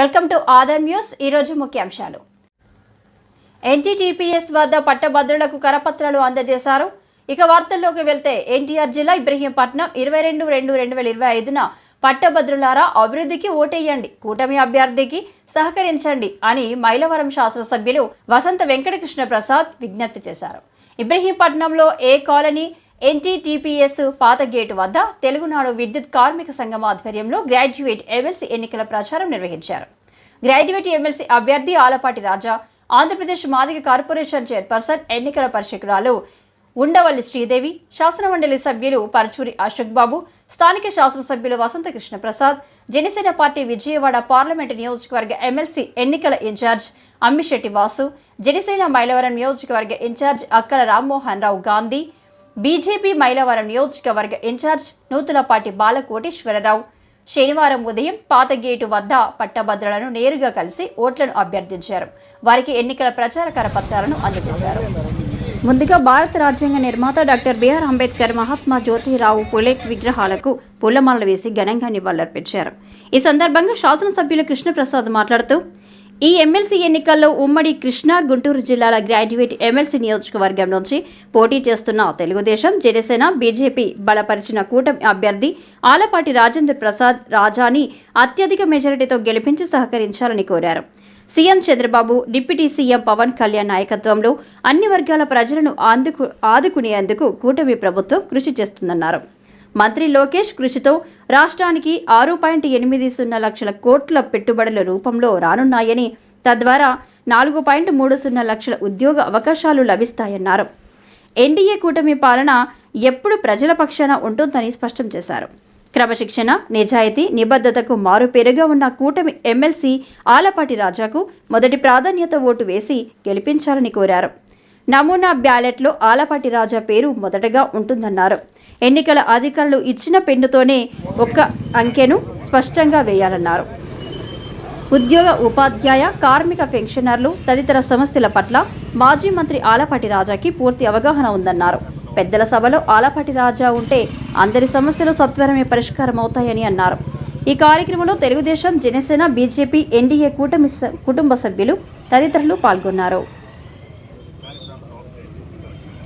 Welcome to other news. ఈరోజు ముఖ్యాంశాలు. NTTPS వద్ద పట్టభద్రులకు కరపత్రాలు అందజేశారు. ఇక వార్తల్లోకి వెళ్తే ఎన్టీఆర్ జిల్లా ఇబ్రహీంపట్నం ఇరవై రెండు రెండు రెండు వేల ఇరవై ఐదున పట్టభద్రులారా అభివృద్ధికి ఓటేయండి కూటమి అభ్యర్థికి సహకరించండి అని మైలవరం శాసనసభ్యులు వసంత వెంకటకృష్ణ ప్రసాద్ విజ్ఞప్తి చేశారు. ఇబ్రహీంపట్నంలో ఏ కాలనీ ఎన్టీటీపీఎస్ పాత గేటు వద్ద తెలుగునాడు విద్యుత్ కార్మిక సంఘం ఆధ్వర్యంలో గ్రాడ్యుయేట్ ఎమ్మెల్సీ ఎన్నికల ప్రచారం నిర్వహించారు. గ్రాడ్యుయేట్ ఎమ్మెల్సీ అభ్యర్థి ఆలపాటి రాజా ఆంధ్రప్రదేశ్ మాదిక కార్పొరేషన్ చైర్పర్సన్ ఎన్నికల పరిశీకురాలు ఉండవల్లి శ్రీదేవి శాసనమండలి సభ్యులు పరచూరి అశోక్ బాబు స్థానిక శాసనసభ్యులు వసంత కృష్ణ ప్రసాద్ జనసేన పార్టీ విజయవాడ పార్లమెంటు నియోజకవర్గ ఎమ్మెల్సీ ఎన్నికల ఇన్ఛార్జ్ అమ్మిశెట్టి వాసు జనసేన మైలవరం నియోజకవర్గ in charge Akkala Rammohan Rao Gandhi BJP Mylavaram నియోజకవర్గ ఇన్ఛార్జ్ నూతులపాటి బాలకోటేశ్వరరావు. శనివారం ఉదయం పాత గేటు వద్ద పట్టభద్రులను నేరుగా కలిసి ఓట్లను అభ్యర్థించారు. వారికి ఎన్నికల ప్రచార కరపత్రాలను అందజేశారు. ముందుగా భారత రాజ్యాంగ నిర్మాత doctor B R Ambedkar Mahatma Jyotirao Phule విగ్రహాలకు పూలమాలలు వేసి ఘనంగా నివాళులర్పించారు. ఈ సందర్భంగా శాసనసభ్యులు కృష్ణప్రసాద్ మాట్లాడుతూ ఈ ఎమ్మెల్సీ ఎన్నికల్లో ఉమ్మడి కృష్ణా గుంటూరు జిల్లాల గ్రాడ్యుయేట్ ఎమ్మెల్సీ నియోజకవర్గం నుంచి పోటీ చేస్తున్న తెలుగుదేశం జనసేన బీజేపీ బలపరిచిన కూటమి అభ్యర్థి ఆలపాటి రాజేంద్ర ప్రసాద్ రాజాని అత్యధిక మెజారిటీతో గెలిపించి సహకరించాలని కోరారు. CM Chandrababu deputy CM Pawan Kalyan నాయకత్వంలో అన్ని వర్గాల ప్రజలను ఆదుకు ఆదుకునేందుకు కూటమి ప్రభుత్వం కృషి చేస్తుందన్నారు. మంత్రి లోకేష్ కృషితో రాష్ట్రానికి ఆరు పాయింట్ ఎనిమిది సున్నా లక్షల కోట్ల పెట్టుబడుల రూపంలో రానున్నాయని తద్వారా నాలుగు పాయింట్ మూడు సున్నా లక్షల ఉద్యోగ అవకాశాలు లభిస్తాయన్నారు. ఎన్డీఏ కూటమి పాలన ఎప్పుడు ప్రజల పక్షాన ఉంటుందని స్పష్టం చేశారు. క్రమశిక్షణ నిజాయితీ నిబద్ధతకు మారుపేరుగా ఉన్న కూటమి ఎమ్మెల్సీ ఆలపాటి రాజాకు మొదటి ప్రాధాన్యత ఓటు వేసి గెలిపించాలని కోరారు. నమూనా బ్యాలెట్లో ఆలపాటి రాజా పేరు మొదటగా ఉంటుందన్నారు. ఎన్నికల అధికారులు ఇచ్చిన పెన్నుతోనే ఒక్క అంకెను స్పష్టంగా వేయాలన్నారు. ఉద్యోగ ఉపాధ్యాయ కార్మిక పెన్షనర్లు తదితర సమస్యల పట్ల మాజీ మంత్రి ఆలపాటి రాజాకి పూర్తి అవగాహన ఉందన్నారు. పెద్దల సభలో ఆలపాటి రాజా ఉంటే అందరి సమస్యలు సత్వరమే పరిష్కారం అవుతాయని అన్నారు. ఈ కార్యక్రమంలో తెలుగుదేశం జనసేన బీజేపీ ఎన్డీఏ కూటమి కుటుంబ సభ్యులు తదితరులు పాల్గొన్నారు.